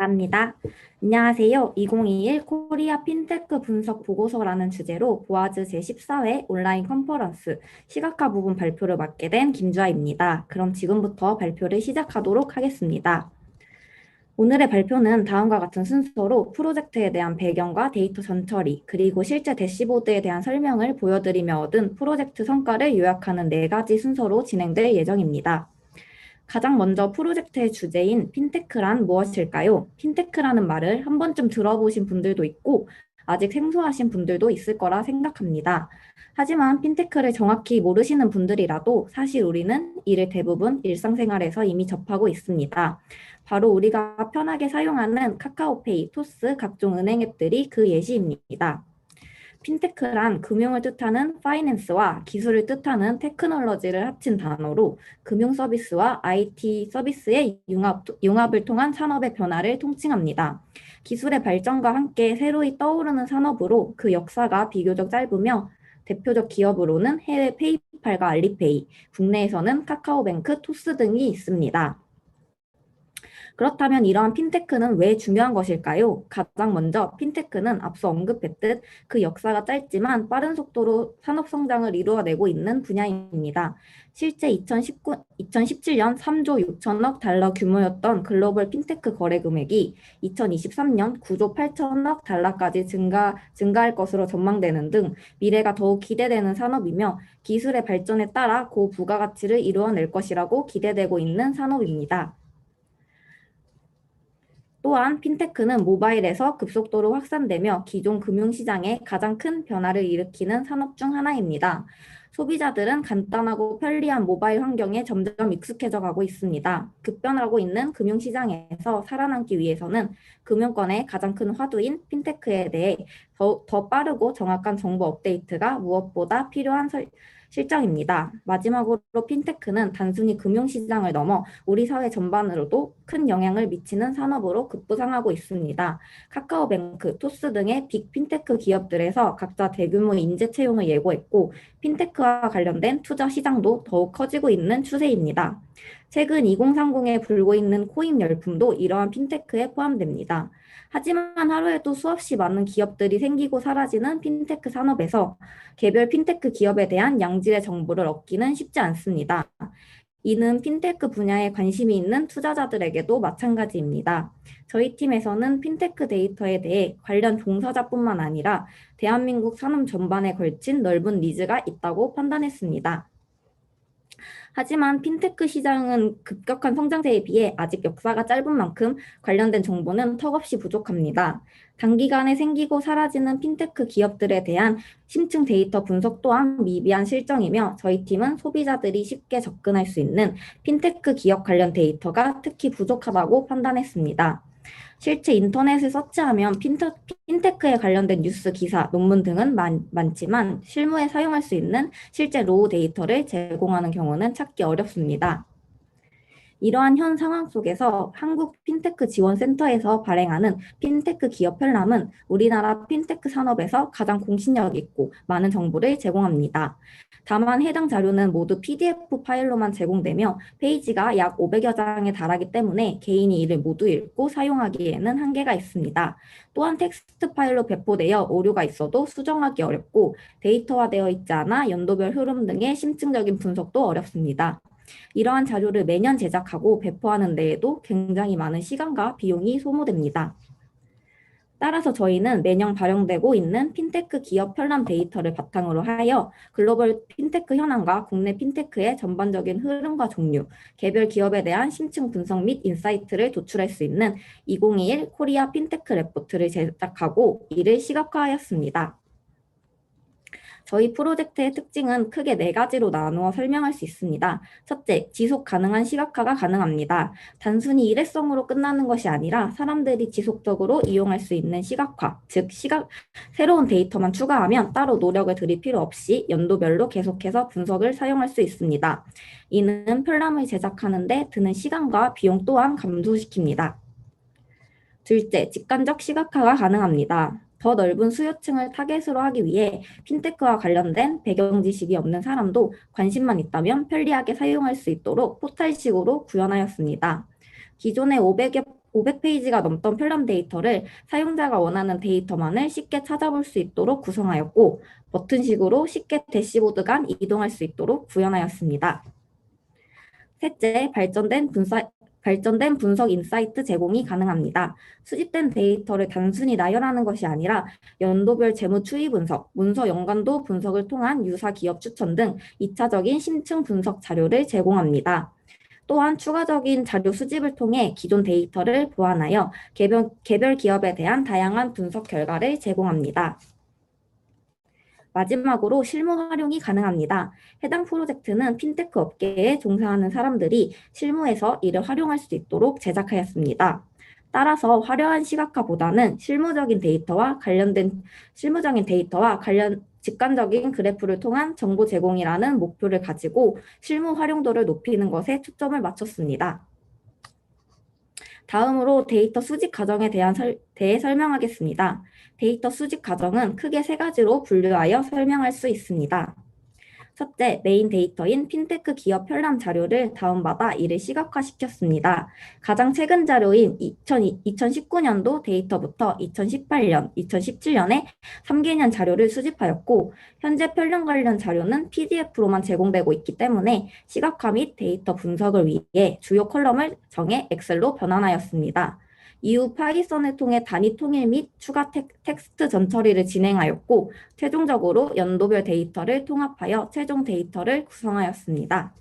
합니다. 안녕하세요. 2021 코리아 핀테크 분석 보고서라는 주제로 보아즈 제14회 온라인 컨퍼런스 시각화 부분 발표를 맡게 된 김주아입니다. 그럼 지금부터 발표를 시작하도록 하겠습니다. 오늘의 발표는 다음과 같은 순서로 프로젝트에 대한 배경과 데이터 전처리, 그리고 실제 대시보드에 대한 설명을 보여드리며 얻은 프로젝트 성과를 요약하는 네 가지 순서로 진행될 예정입니다. 가장 먼저 프로젝트의 주제인 핀테크란 무엇일까요? 핀테크라는 말을 한 번쯤 들어보신 분들도 있고 아직 생소하신 분들도 있을 거라 생각합니다. 하지만 핀테크를 정확히 모르시는 분들이라도 사실 우리는 이를 대부분 일상생활에서 이미 접하고 있습니다. 바로 우리가 편하게 사용하는 카카오페이, 토스, 각종 은행 앱들이 그 예시입니다. 핀테크란 금융을 뜻하는 파이낸스와 기술을 뜻하는 테크놀로지를 합친 단어로 금융 서비스와 IT 서비스의 융합, 융합을 통한 산업의 변화를 통칭합니다. 기술의 발전과 함께 새로이 떠오르는 산업으로 그 역사가 비교적 짧으며 대표적 기업으로는 해외 페이팔과 알리페이, 국내에서는 카카오뱅크, 토스 등이 있습니다. 그렇다면 이러한 핀테크는 왜 중요한 것일까요? 가장 먼저 핀테크는 앞서 언급했듯 그 역사가 짧지만 빠른 속도로 산업 성장을 이루어내고 있는 분야입니다. 실제 2019, 2017년 3조 6천억 달러 규모였던 글로벌 핀테크 거래 금액이 2023년 9조 8천억 달러까지 증가, 증가할 것으로 전망되는 등 미래가 더욱 기대되는 산업이며 기술의 발전에 따라 고부가가치를 이루어낼 것이라고 기대되고 있는 산업입니다. 또한 핀테크는 모바일에서 급속도로 확산되며 기존 금융시장에 가장 큰 변화를 일으키는 산업 중 하나입니다. 소비자들은 간단하고 편리한 모바일 환경에 점점 익숙해져 가고 있습니다. 급변하고 있는 금융시장에서 살아남기 위해서는 금융권의 가장 큰 화두인 핀테크에 대해 더, 더 빠르고 정확한 정보 업데이트가 무엇보다 필요한 설, 실정입니다. 마지막으로 핀테크는 단순히 금융시장을 넘어 우리 사회 전반으로도 큰 영향을 미치는 산업으로 급부상하고 있습니다. 카카오뱅크, 토스 등의 빅 핀테크 기업들에서 각자 대규모 인재 채용을 예고했고 핀테크와 관련된 투자 시장도 더욱 커지고 있는 추세입니다. 최근 2030에 불고 있는 코인 열풍도 이러한 핀테크에 포함됩니다. 하지만 하루에도 수없이 많은 기업들이 생기고 사라지는 핀테크 산업에서 개별 핀테크 기업에 대한 양질의 정보를 얻기는 쉽지 않습니다. 이는 핀테크 분야에 관심이 있는 투자자들에게도 마찬가지입니다. 저희 팀에서는 핀테크 데이터에 대해 관련 종사자뿐만 아니라 대한민국 산업 전반에 걸친 넓은 니즈가 있다고 판단했습니다. 하지만 핀테크 시장은 급격한 성장세에 비해 아직 역사가 짧은 만큼 관련된 정보는 턱없이 부족합니다. 단기간에 생기고 사라지는 핀테크 기업들에 대한 심층 데이터 분석 또한 미비한 실정이며 저희 팀은 소비자들이 쉽게 접근할 수 있는 핀테크 기업 관련 데이터가 특히 부족하다고 판단했습니다. 실제 인터넷을 서치하면 핀테, 핀테크에 관련된 뉴스, 기사, 논문 등은 많, 많지만 실무에 사용할 수 있는 실제 로우 데이터를 제공하는 경우는 찾기 어렵습니다. 이러한 현 상황 속에서 한국 핀테크 지원센터에서 발행하는 핀테크 기업 편람은 우리나라 핀테크 산업에서 가장 공신력 있고 많은 정보를 제공합니다. 다만 해당 자료는 모두 PDF 파일로만 제공되며 페이지가 약 500여 장에 달하기 때문에 개인이 이를 모두 읽고 사용하기에는 한계가 있습니다. 또한 텍스트 파일로 배포되어 오류가 있어도 수정하기 어렵고 데이터화되어 있지 않아 연도별 흐름 등의 심층적인 분석도 어렵습니다. 이러한 자료를 매년 제작하고 배포하는 데에도 굉장히 많은 시간과 비용이 소모됩니다. 따라서 저희는 매년 발행되고 있는 핀테크 기업 편람 데이터를 바탕으로 하여 글로벌 핀테크 현황과 국내 핀테크의 전반적인 흐름과 종류, 개별 기업에 대한 심층 분석 및 인사이트를 도출할 수 있는 2021 코리아 핀테크 레포트를 제작하고 이를 시각화하였습니다. 저희 프로젝트의 특징은 크게 네 가지로 나누어 설명할 수 있습니다. 첫째, 지속 가능한 시각화가 가능합니다. 단순히 일회성으로 끝나는 것이 아니라 사람들이 지속적으로 이용할 수 있는 시각화, 즉 시각 새로운 데이터만 추가하면 따로 노력을 들일 필요 없이 연도별로 계속해서 분석을 사용할 수 있습니다. 이는 편람을 제작하는데 드는 시간과 비용 또한 감소시킵니다. 둘째, 직관적 시각화가 가능합니다. 더 넓은 수요층을 타겟으로 하기 위해 핀테크와 관련된 배경 지식이 없는 사람도 관심만 있다면 편리하게 사용할 수 있도록 포탈식으로 구현하였습니다. 기존의 500여 500페이지가 넘던 편람 데이터를 사용자가 원하는 데이터만을 쉽게 찾아볼 수 있도록 구성하였고 버튼식으로 쉽게 대시보드 간 이동할 수 있도록 구현하였습니다. 셋째, 발전된 분사, 발전된 분석 인사이트 제공이 가능합니다. 수집된 데이터를 단순히 나열하는 것이 아니라 연도별 재무 추이 분석, 문서 연관도 분석을 통한 유사 기업 추천 등 2차적인 심층 분석 자료를 제공합니다. 또한 추가적인 자료 수집을 통해 기존 데이터를 보완하여 개별, 개별 기업에 대한 다양한 분석 결과를 제공합니다. 마지막으로 실무 활용이 가능합니다. 해당 프로젝트는 핀테크 업계에 종사하는 사람들이 실무에서 이를 활용할 수 있도록 제작하였습니다. 따라서 화려한 시각화보다는 실무적인 데이터와 관련된 실무적인 데이터와 관련 직관적인 그래프를 통한 정보 제공이라는 목표를 가지고 실무 활용도를 높이는 것에 초점을 맞췄습니다. 다음으로 데이터 수집 과정에 대한 설, 대해 설명하겠습니다. 데이터 수집 과정은 크게 세 가지로 분류하여 설명할 수 있습니다. 첫째, 메인 데이터인 핀테크 기업 편람 자료를 다운받아 이를 시각화시켰습니다. 가장 최근 자료인 2000, 2019년도 데이터부터 2018년, 2017년에 3개년 자료를 수집하였고 현재 편람 관련 자료는 PDF로만 제공되고 있기 때문에 시각화 및 데이터 분석을 위해 주요 컬럼을 정해 엑셀로 변환하였습니다. 이후 파이썬을 통해 단위 통일 및 추가 텍, 텍스트 전처리를 진행하였고 최종적으로 연도별 데이터를 통합하여 최종 데이터를 구성하였습니다.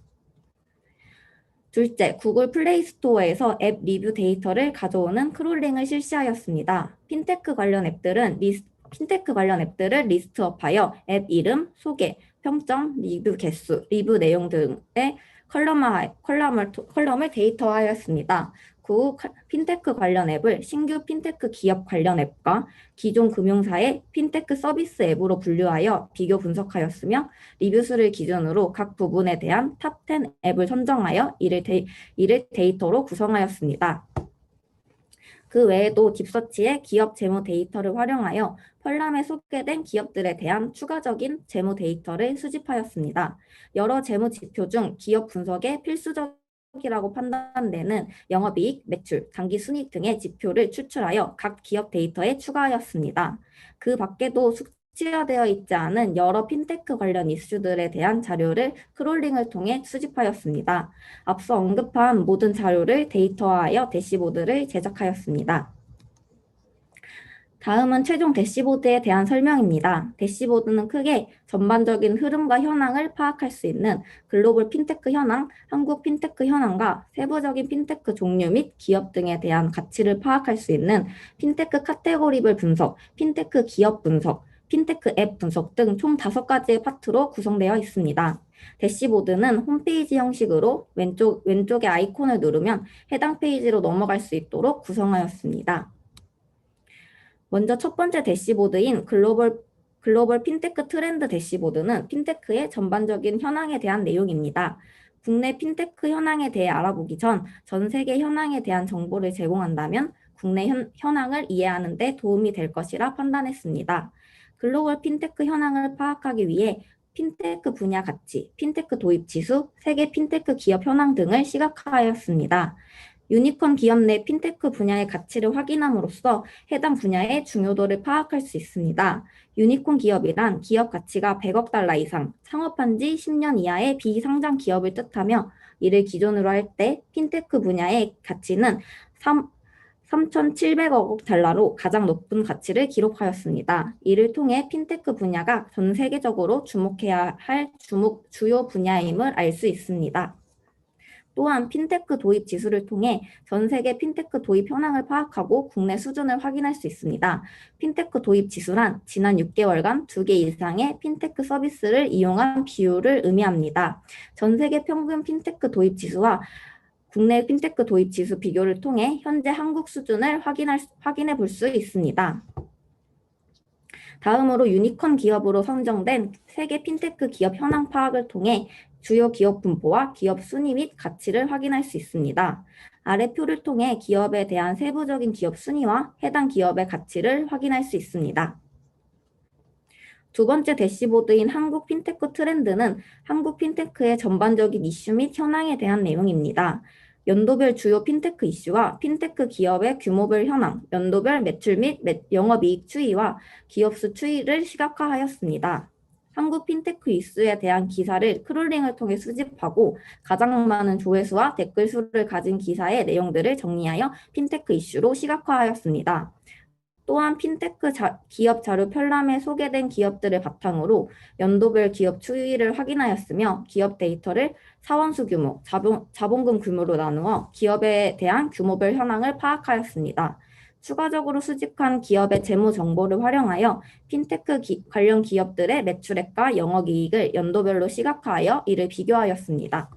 둘째, 구글 플레이 스토어에서 앱 리뷰 데이터를 가져오는 크롤링을 실시하였습니다. 핀테크 관련 앱들은 리스, 핀테크 관련 앱들을 리스트업하여 앱 이름, 소개, 평점, 리뷰 개수, 리뷰 내용 등의 컬럼화, 컬럼을, 컬럼을 데이터화하였습니다. 그 핀테크 관련 앱을 신규 핀테크 기업 관련 앱과 기존 금융사의 핀테크 서비스 앱으로 분류하여 비교 분석하였으며 리뷰 수를 기준으로 각 부분에 대한 탑10 앱을 선정하여 이를, 데이, 이를 데이터로 구성하였습니다. 그 외에도 딥서치의 기업 재무 데이터를 활용하여 펄람에 소개된 기업들에 대한 추가적인 재무 데이터를 수집하였습니다. 여러 재무 지표 중 기업 분석에 필수적 이라고 판단되는 영업이익, 매출, 당기순이익 등의 지표를 추출하여 각 기업 데이터에 추가하였습니다. 그 밖에도 숙지화되어 있지 않은 여러 핀테크 관련 이슈들에 대한 자료를 크롤링을 통해 수집하였습니다. 앞서 언급한 모든 자료를 데이터화하여 대시보드를 제작하였습니다. 다음은 최종 대시보드에 대한 설명입니다. 대시보드는 크게 전반적인 흐름과 현황을 파악할 수 있는 글로벌 핀테크 현황, 한국 핀테크 현황과 세부적인 핀테크 종류 및 기업 등에 대한 가치를 파악할 수 있는 핀테크 카테고리별 분석, 핀테크 기업 분석, 핀테크 앱 분석 등 총 다섯 가지의 파트로 구성되어 있습니다. 대시보드는 홈페이지 형식으로 왼쪽, 왼쪽의 아이콘을 누르면 해당 페이지로 넘어갈 수 있도록 구성하였습니다. 먼저 첫 번째 대시보드인 글로벌 글로벌 핀테크 트렌드 대시보드는 핀테크의 전반적인 현황에 대한 내용입니다. 국내 핀테크 현황에 대해 알아보기 전 전 세계 현황에 대한 정보를 제공한다면 국내 현, 현황을 이해하는 데 도움이 될 것이라 판단했습니다. 글로벌 핀테크 현황을 파악하기 위해 핀테크 분야 가치, 핀테크 도입 지수, 세계 핀테크 기업 현황 등을 시각화하였습니다. 유니콘 기업 내 핀테크 분야의 가치를 확인함으로써 해당 분야의 중요도를 파악할 수 있습니다. 유니콘 기업이란 기업 가치가 100억 달러 이상, 창업한 지 10년 이하의 비상장 기업을 뜻하며 이를 기준으로 할 때 핀테크 분야의 가치는 3, 3,700억 달러로 가장 높은 가치를 기록하였습니다. 이를 통해 핀테크 분야가 전 세계적으로 주목해야 할 주목, 주요 분야임을 알 수 있습니다. 또한 핀테크 도입 지수를 통해 전 세계 핀테크 도입 현황을 파악하고 국내 수준을 확인할 수 있습니다. 핀테크 도입 지수란 지난 6개월간 2개 이상의 핀테크 서비스를 이용한 비율을 의미합니다. 전 세계 평균 핀테크 도입 지수와 국내 핀테크 도입 지수 비교를 통해 현재 한국 수준을 확인할, 확인해 볼 수 있습니다. 다음으로 유니콘 기업으로 선정된 세계 핀테크 기업 현황 파악을 통해 주요 기업 분포와 기업 순위 및 가치를 확인할 수 있습니다. 아래 표를 통해 기업에 대한 세부적인 기업 순위와 해당 기업의 가치를 확인할 수 있습니다. 두 번째 대시보드인 한국 핀테크 트렌드는 한국 핀테크의 전반적인 이슈 및 현황에 대한 내용입니다. 연도별 주요 핀테크 이슈와 핀테크 기업의 규모별 현황, 연도별 매출 및 매- 영업이익 추이와 기업수 추이를 시각화하였습니다. 한국 핀테크 이슈에 대한 기사를 크롤링을 통해 수집하고 가장 많은 조회수와 댓글 수를 가진 기사의 내용들을 정리하여 핀테크 이슈로 시각화하였습니다. 또한 핀테크 자- 기업 자료 편람에 소개된 기업들을 바탕으로 연도별 기업 추이를 확인하였으며 기업 데이터를 사원수 규모, 자본, 자본금 규모로 나누어 기업에 대한 규모별 현황을 파악하였습니다. 추가적으로 수집한 기업의 재무 정보를 활용하여 핀테크 기- 관련 기업들의 매출액과 영업이익을 연도별로 시각화하여 이를 비교하였습니다.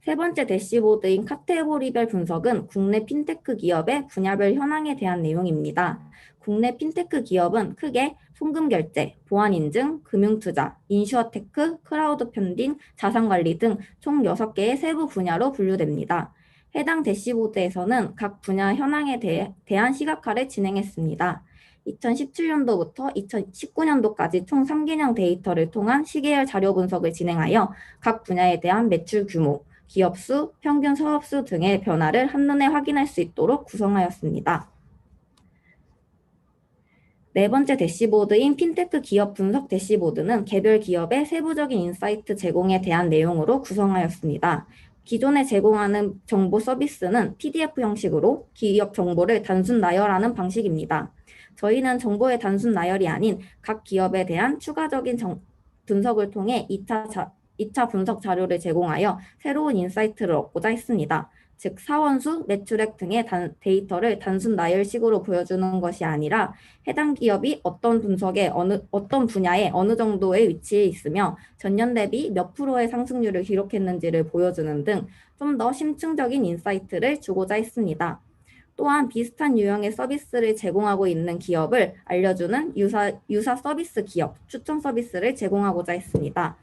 세 번째 대시보드인 카테고리별 분석은 국내 핀테크 기업의 분야별 현황에 대한 내용입니다. 국내 핀테크 기업은 크게 송금 결제, 보안 인증, 금융 투자, 인슈어테크, 크라우드 펀딩, 자산 관리 등 총 6개의 세부 분야로 분류됩니다. 해당 대시보드에서는 각 분야 현황에 대해, 대한 시각화를 진행했습니다. 2017년도부터 2019년도까지 총 3개년 데이터를 통한 시계열 자료 분석을 진행하여 각 분야에 대한 매출 규모, 기업 수, 평균 사업 수 등의 변화를 한눈에 확인할 수 있도록 구성하였습니다. 네 번째 대시보드인 핀테크 기업 분석 대시보드는 개별 기업의 세부적인 인사이트 제공에 대한 내용으로 구성하였습니다. 기존에 제공하는 정보 서비스는 PDF 형식으로 기업 정보를 단순 나열하는 방식입니다. 저희는 정보의 단순 나열이 아닌 각 기업에 대한 추가적인 정- 분석을 통해 2차, 자, 2차 분석 자료를 제공하여 새로운 인사이트를 얻고자 했습니다. 즉 사원수, 매출액 등의 단- 데이터를 단순 나열식으로 보여주는 것이 아니라 해당 기업이 어떤 분석에 어느 어떤 분야에 어느 정도의 위치에 있으며 전년 대비 몇 프로의 상승률을 기록했는지를 보여주는 등 좀 더 심층적인 인사이트를 주고자 했습니다. 또한 비슷한 유형의 서비스를 제공하고 있는 기업을 알려주는 유사, 유사 서비스 기업 추천 서비스를 제공하고자 했습니다.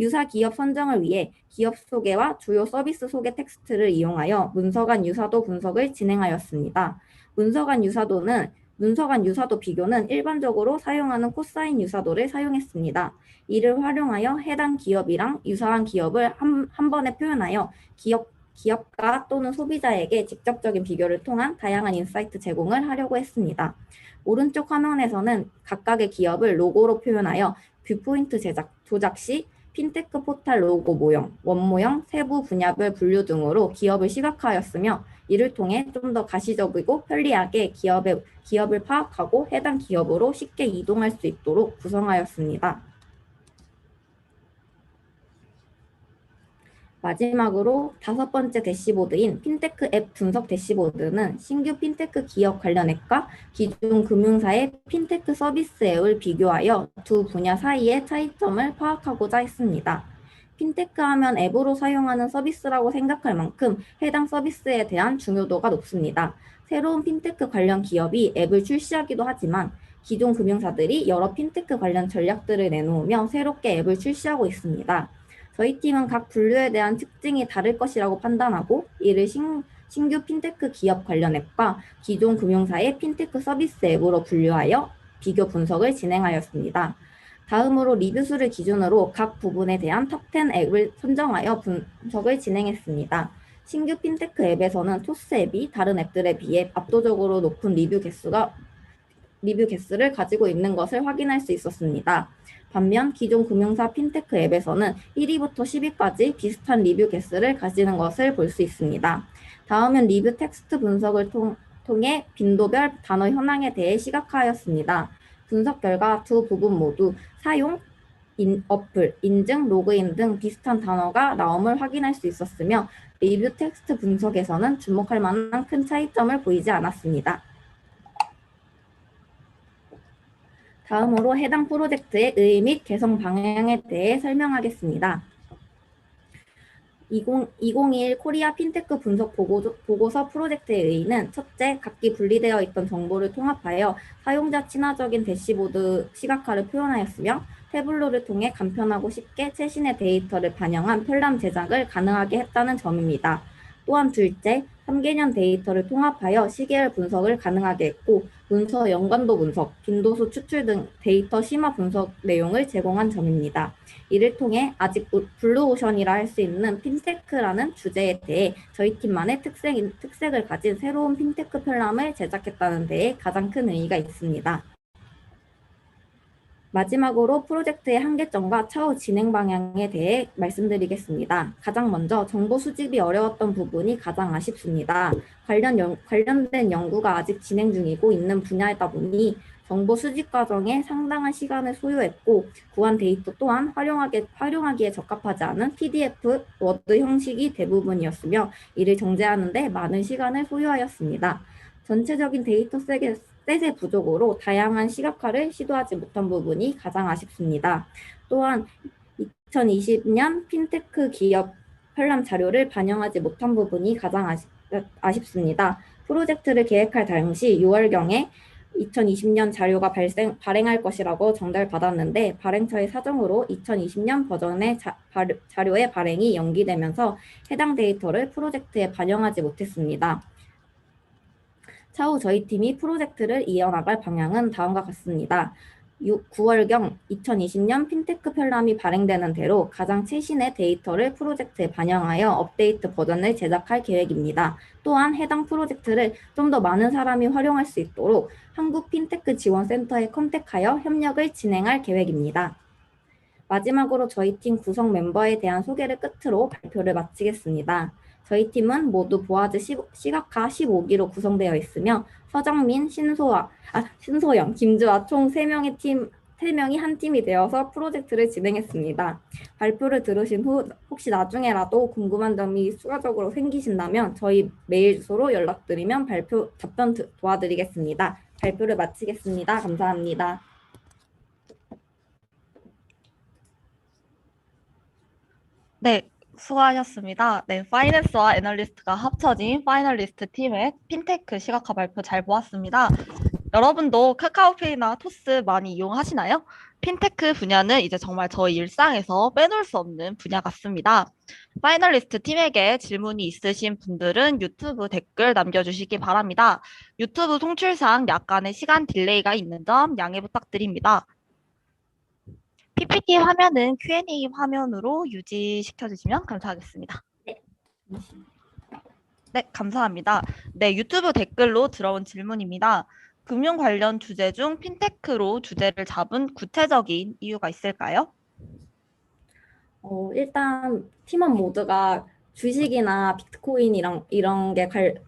유사 기업 선정을 위해 기업 소개와 주요 서비스 소개 텍스트를 이용하여 문서 간 유사도 분석을 진행하였습니다. 문서 간 유사도는 문서 간 유사도 비교는 일반적으로 사용하는 코사인 유사도를 사용했습니다. 이를 활용하여 해당 기업이랑 유사한 기업을 한, 한 번에 표현하여 기업, 기업가 또는 소비자에게 직접적인 비교를 통한 다양한 인사이트 제공을 하려고 했습니다. 오른쪽 화면에서는 각각의 기업을 로고로 표현하여 뷰포인트 제작, 조작 시 핀테크 포탈 로고 모형, 원모형, 세부 분야별 분류 등으로 기업을 시각화하였으며 이를 통해 좀 더 가시적이고 편리하게 기업의, 기업을 파악하고 해당 기업으로 쉽게 이동할 수 있도록 구성하였습니다. 마지막으로 다섯 번째 대시보드인 핀테크 앱 분석 대시보드는 신규 핀테크 기업 관련 앱과 기존 금융사의 핀테크 서비스 앱을 비교하여 두 분야 사이의 차이점을 파악하고자 했습니다. 핀테크 하면 앱으로 사용하는 서비스라고 생각할 만큼 해당 서비스에 대한 중요도가 높습니다. 새로운 핀테크 관련 기업이 앱을 출시하기도 하지만 기존 금융사들이 여러 핀테크 관련 전략들을 내놓으며 새롭게 앱을 출시하고 있습니다. 저희 팀은 각 분류에 대한 특징이 다를 것이라고 판단하고 이를 신, 신규 핀테크 기업 관련 앱과 기존 금융사의 핀테크 서비스 앱으로 분류하여 비교 분석을 진행하였습니다. 다음으로 리뷰 수를 기준으로 각 부분에 대한 탑10 앱을 선정하여 분석을 진행했습니다. 신규 핀테크 앱에서는 토스 앱이 다른 앱들에 비해 압도적으로 높은 리뷰 개수가 리뷰 개수를 가지고 있는 것을 확인할 수 있었습니다. 반면 기존 금융사 핀테크 앱에서는 1위부터 10위까지 비슷한 리뷰 개수를 가지는 것을 볼 수 있습니다. 다음은 리뷰 텍스트 분석을 통, 통해 빈도별 단어 현황에 대해 시각화하였습니다. 분석 결과 두 부분 모두 사용, 인, 어플, 인증, 로그인 등 비슷한 단어가 나옴을 확인할 수 있었으며 리뷰 텍스트 분석에서는 주목할 만한 큰 차이점을 보이지 않았습니다. 다음으로 해당 프로젝트의 의 및 개선 방향에 대해 설명하겠습니다. 20, 2021 코리아 핀테크 분석 보고, 보고 서 프로젝트의 의의는 첫째, 각기 분리되어 있던 정보를 통합하여 사용자 친화적인 대시보드 시각화를 표현하였으며 태블로를 통해 간편하고 쉽게 최신의 데이터를 반영한 편람 제작을 가능하게 했다는 점입니다. 또한 둘째, 3개년 데이터를 통합하여 시계열 분석을 가능하게 했고 문서 연관도 분석, 빈도수 추출 등 데이터 심화 분석 내용을 제공한 점입니다. 이를 통해 아직 우- 블루오션이라 할 수 있는 핀테크라는 주제에 대해 저희 팀만의 특색, 특색을 가진 새로운 핀테크 편람을 제작했다는 데에 가장 큰 의의가 있습니다. 마지막으로 프로젝트의 한계점과 차후 진행 방향에 대해 말씀드리겠습니다. 가장 먼저 정보 수집이 어려웠던 부분이 가장 아쉽습니다. 관련 연, 관련된 연구가 아직 진행 중이고 있는 분야이다 보니 정보 수집 과정에 상당한 시간을 소요했고 구한 데이터 또한 활용하기, 활용하기에 적합하지 않은 PDF, 워드 형식이 대부분이었으며 이를 정제하는 데 많은 시간을 소요하였습니다. 전체적인 데이터 셋의, 셋의 부족으로 다양한 시각화를 시도하지 못한 부분이 가장 아쉽습니다. 또한 2020년 핀테크 기업 편람 자료를 반영하지 못한 부분이 가장 아쉽, 아쉽습니다. 프로젝트를 계획할 당시 6월경에 2020년 자료가 발생, 발행할 것이라고 전달받았는데 발행처의 사정으로 2020년 버전의 자, 발, 자료의 발행이 연기되면서 해당 데이터를 프로젝트에 반영하지 못했습니다. 차후 저희 팀이 프로젝트를 이어나갈 방향은 다음과 같습니다. 6, 9월경 2020년 핀테크 편람이 발행되는 대로 가장 최신의 데이터를 프로젝트에 반영하여 업데이트 버전을 제작할 계획입니다. 또한 해당 프로젝트를 좀 더 많은 사람이 활용할 수 있도록 한국 핀테크 지원센터에 컨택하여 협력을 진행할 계획입니다. 마지막으로 저희 팀 구성 멤버에 대한 소개를 끝으로 발표를 마치겠습니다. 저희 팀은 모두 보아즈 시, 시각화 15기로 구성되어 있으며 서정민, 신소아, 아, 신소영, 김주아 총 3명의 팀, 3명이 한 팀이 되어서 프로젝트를 진행했습니다. 발표를 들으신 후 혹시 나중에라도 궁금한 점이 추가적으로 생기신다면 저희 메일 주소로 연락드리면 발표 답변 드- 도와드리겠습니다. 발표를 마치겠습니다. 감사합니다. 네, 수고하셨습니다. 네, 파이낸스와 애널리스트가 합쳐진 파이널리스트 팀의 핀테크 시각화 발표 잘 보았습니다. 여러분도 카카오페이나 토스 많이 이용하시나요? 핀테크 분야는 이제 정말 저희 일상에서 빼놓을 수 없는 분야 같습니다. 파이널리스트 팀에게 질문이 있으신 분들은 유튜브 댓글 남겨주시기 바랍니다. 유튜브 송출상 약간의 시간 딜레이가 있는 점 양해 부탁드립니다. PPT 화면은 Q&A 화면으로 유지시켜 주시면 감사하겠습니다. 네, 감사합니다. 네, 유튜브 댓글로 들어온 질문입니다. 금융 관련 주제 중 핀테크로 주제를 잡은 구체적인 이유가 있을까요? 어, 일단 팀원 모두가 주식이나 비트코인이랑 이런 게 갈,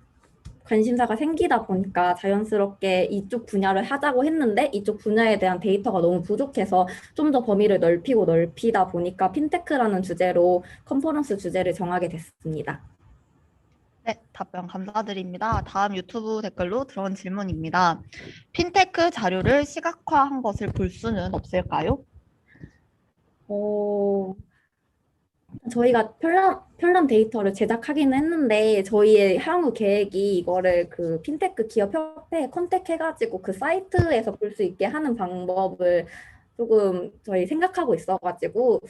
관심사가 생기다 보니까 자연스럽게 이쪽 분야를 하자고 했는데 이쪽 분야에 대한 데이터가 너무 부족해서 좀 더 범위를 넓히고 넓히다 보니까 핀테크라는 주제로 컨퍼런스 주제를 정하게 됐습니다. 네, 답변 감사드립니다. 다음 유튜브 댓글로 들어온 질문입니다. 핀테크 자료를 시각화한 것을 볼 수는 없을까요? 어, 저희가 편람, 편람 데이터를 제작하기는 했는데 저희의 향후 계획이 이거를 그 핀테크 기업 협회에 컨택해가지고 그 사이트에서 볼 수 있게 하는 방법을 조금 저희 생각하고 있어가지고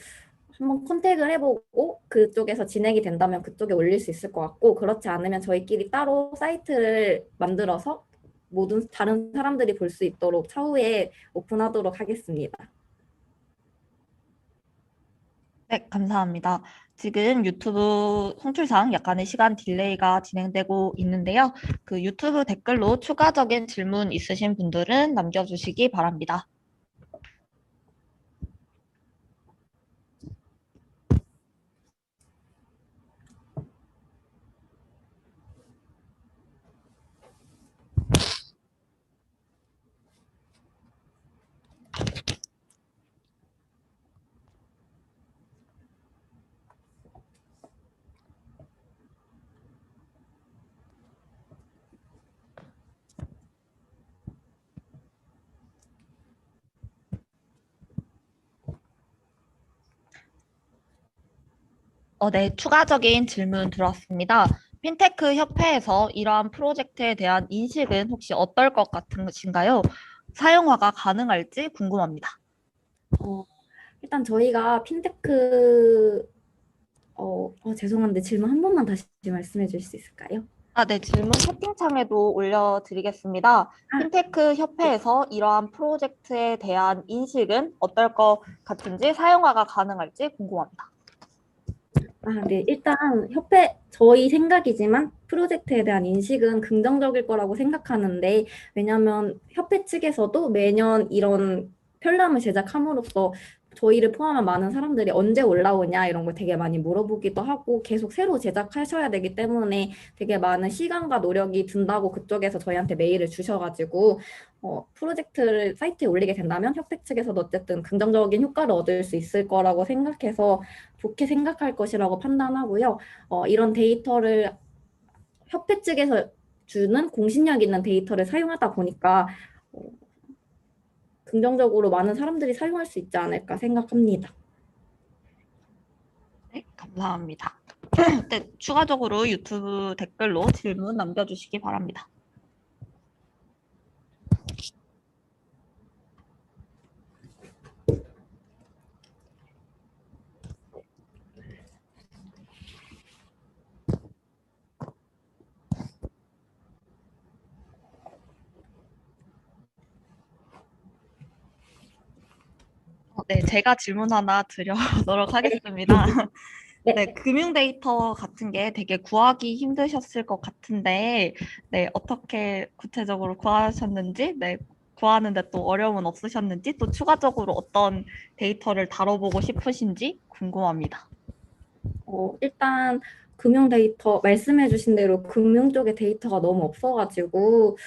한번 컨택을 해보고 그쪽에서 진행이 된다면 그쪽에 올릴 수 있을 것 같고 그렇지 않으면 저희끼리 따로 사이트를 만들어서 모든 다른 사람들이 볼 수 있도록 차후에 오픈하도록 하겠습니다. 네, 감사합니다. 지금 유튜브 송출상 약간의 시간 딜레이가 진행되고 있는데요. 그 유튜브 댓글로 추가적인 질문 있으신 분들은 남겨주시기 바랍니다. 어, 네, 추가적인 질문 들어왔습니다. 핀테크 협회에서 이러한 프로젝트에 대한 인식은 혹시 어떨 것 같으신가요? 사용화가 가능할지 궁금합니다. 어, 일단 저희가 핀테크 어, 어, 죄송한데 질문 한 번만 다시 말씀해 주실 수 있을까요? 아, 네, 질문 채팅창에도 올려드리겠습니다. 핀테크 협회에서 이러한 프로젝트에 대한 인식은 어떨 것 같은지 사용화가 가능할지 궁금합니다. 아, 네. 일단 협회 저희 생각이지만 프로젝트에 대한 인식은 긍정적일 거라고 생각하는데 왜냐하면 협회 측에서도 매년 이런 편람을 제작함으로써 저희를 포함한 많은 사람들이 언제 올라오냐 이런 걸 되게 많이 물어보기도 하고 계속 새로 제작하셔야 되기 때문에 되게 많은 시간과 노력이 든다고 그쪽에서 저희한테 메일을 주셔가지고 어, 프로젝트를 사이트에 올리게 된다면 협회 측에서도 어쨌든 긍정적인 효과를 얻을 수 있을 거라고 생각해서 좋게 생각할 것이라고 판단하고요. 어, 이런 데이터를 협회 측에서 주는 공신력 있는 데이터를 사용하다 보니까 어, 긍정적으로 많은 사람들이 사용할 수 있지 않을까 생각합니다. 네, 감사합니다. 네, 추가적으로 유튜브 댓글로 질문 남겨주시기 바랍니다. 네, 제가 질문 하나 드려보도록 하겠습니다. 네. 네, 금융 데이터 같은 게 되게 구하기 힘드셨을 것 같은데, 네, 어떻게 구체적으로 구하셨는지, 네, 구하는데 또 어려움은 없으셨는지, 또 추가적으로 어떤 데이터를 다뤄보고 싶으신지 궁금합니다. 어, 일단 금융 데이터 말씀해 주신 대로 금융 쪽에 데이터가 너무 없어가지고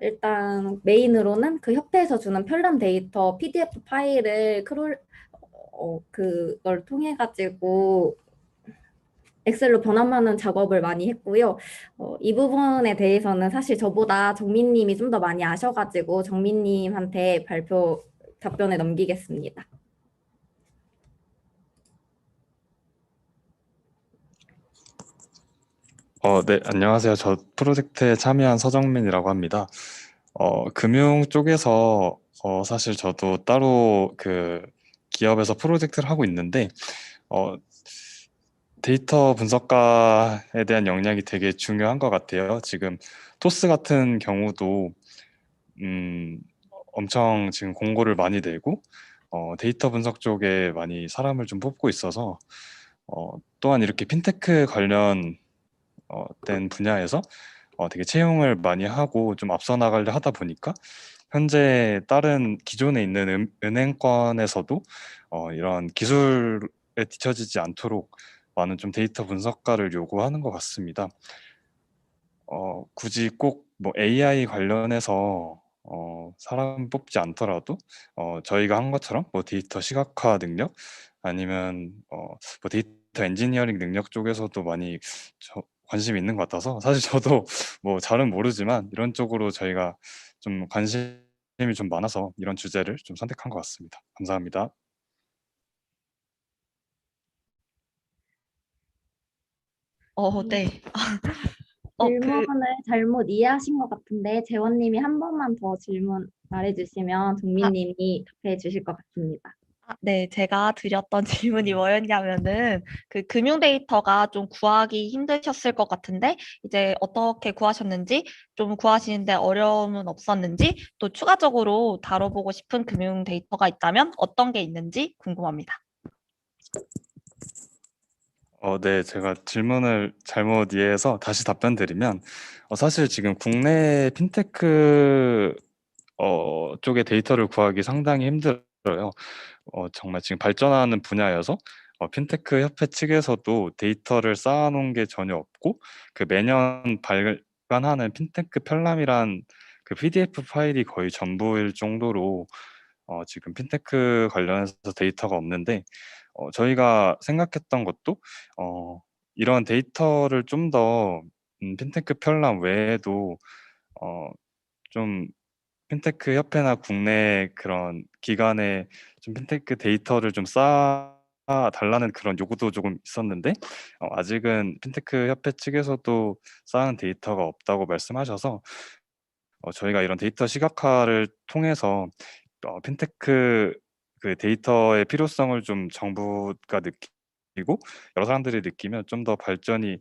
일단 메인으로는 그 협회에서 주는 편람 데이터 PDF 파일을 크롤 어, 그걸 통해 가지고 엑셀로 변환하는 작업을 많이 했고요. 어, 이 부분에 대해서는 사실 저보다 정민님이 좀 더 많이 아셔가지고 정민님한테 발표 답변을 넘기겠습니다. 어, 네, 안녕하세요. 저 프로젝트에 참여한 서정민이라고 합니다. 어, 금융 쪽에서 어, 사실 저도 따로 그 기업에서 프로젝트를 하고 있는데 어, 데이터 분석가에 대한 역량이 되게 중요한 것 같아요. 지금 토스 같은 경우도 음, 엄청 지금 공고를 많이 내고 어, 데이터 분석 쪽에 많이 사람을 좀 뽑고 있어서 어, 또한 이렇게 핀테크 관련 어, 된 분야에서 어, 되게 채용을 많이 하고 좀 앞서 나가려 하다 보니까 현재 다른 기존에 있는 은, 은행권에서도 어, 이런 기술에 뒤처지지 않도록 많은 좀 데이터 분석가를 요구하는 것 같습니다. 어, 굳이 꼭 뭐 AI 관련해서 어, 사람 뽑지 않더라도 어, 저희가 한 것처럼 뭐 데이터 시각화 능력 아니면 어, 뭐 데이터 엔지니어링 능력 쪽에서도 많이 저, 관심이 있는 것 같아서 사실 저도 뭐 잘은 모르지만 이런 쪽으로 저희가 좀 관심이 좀 많아서 이런 주제를 좀 선택한 것 같습니다. 감사합니다. 어, 네. 어, 그, 질문을 잘못 이해하신 것 같은데 재원님이 한 번만 더 질문 말해주시면 정민님이 답해 주실 것 같습니다. 아, 네, 제가 드렸던 질문이 뭐였냐면은 그 금융 데이터가 좀 구하기 힘드셨을 것 같은데 이제 어떻게 구하셨는지 좀 구하시는데 어려움은 없었는지 또 추가적으로 다뤄보고 싶은 금융 데이터가 있다면 어떤 게 있는지 궁금합니다. 어, 네, 제가 질문을 잘못 이해해서 다시 답변 드리면 어, 사실 지금 국내 핀테크 어, 쪽의 데이터를 구하기 상당히 힘들어요. 어, 정말 지금 발전하는 분야여서 어, 핀테크 협회 측에서도 데이터를 쌓아놓은 게 전혀 없고 그 매년 발간하는 핀테크 편람이란 그 PDF 파일이 거의 전부일 정도로 어, 지금 핀테크 관련해서 데이터가 없는데 어, 저희가 생각했던 것도 어, 이런 데이터를 좀더 음, 핀테크 편람 외에도 어, 좀 핀테크 협회나 국내 그런 기관에 좀 핀테크 데이터를 좀 쌓아 달라는 그런 요구도 조금 있었는데 어, 아직은 핀테크 협회 측에서도 쌓은 데이터가 없다고 말씀하셔서 어, 저희가 이런 데이터 시각화를 통해서 어, 핀테크 그 데이터의 필요성을 좀 정부가 느끼고 여러 사람들이 느끼면 좀 더 발전이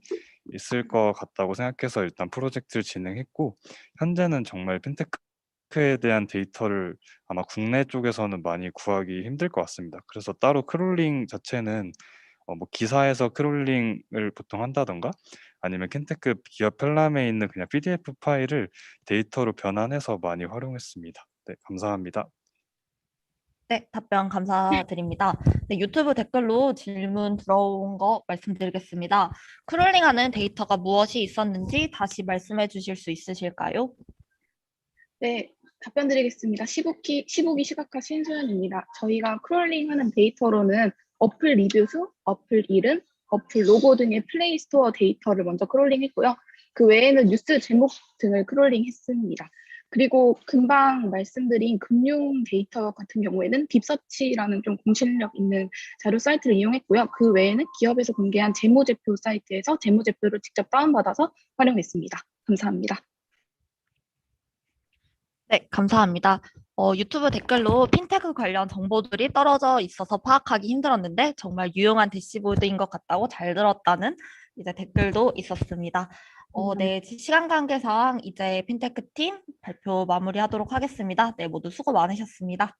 있을 것 같다고 생각해서 일단 프로젝트를 진행했고 현재는 정말 핀테크 에 대한 데이터를 아마 국내 쪽에서는 많이 구하기 힘들 것 같습니다. 그래서 따로 크롤링 자체는 어, 뭐 기사에서 크롤링을 보통 한다던가 아니면 킨테크 기업 편람에 있는 그냥 PDF 파일을 데이터로 변환해서 많이 활용했습니다. 네, 감사합니다. 네, 답변 감사드립니다. 네, 유튜브 댓글로 질문 들어온 거 말씀드리겠습니다. 크롤링하는 데이터가 무엇이 있었는지 다시 말씀해 주실 수 있으실까요? 네, 답변 드리겠습니다. 15기, 15기 시각화 신소연입니다. 저희가 크롤링 하는 데이터로는 어플 리뷰 수, 어플 이름, 어플 로고 등의 플레이 스토어 데이터를 먼저 크롤링 했고요. 그 외에는 뉴스 제목 등을 크롤링 했습니다. 그리고 금방 말씀드린 금융 데이터 같은 경우에는 딥서치라는 좀 공신력 있는 자료 사이트를 이용했고요. 그 외에는 기업에서 공개한 재무제표 사이트에서 재무제표를 직접 다운받아서 활용했습니다. 감사합니다. 네, 감사합니다. 어, 유튜브 댓글로 핀테크 관련 정보들이 떨어져 있어서 파악하기 힘들었는데 정말 유용한 대시보드인 것 같다고 잘 들었다는 이제 댓글도 있었습니다. 어, 네, 시간 관계상 이제 핀테크 팀 발표 마무리하도록 하겠습니다. 네, 모두 수고 많으셨습니다.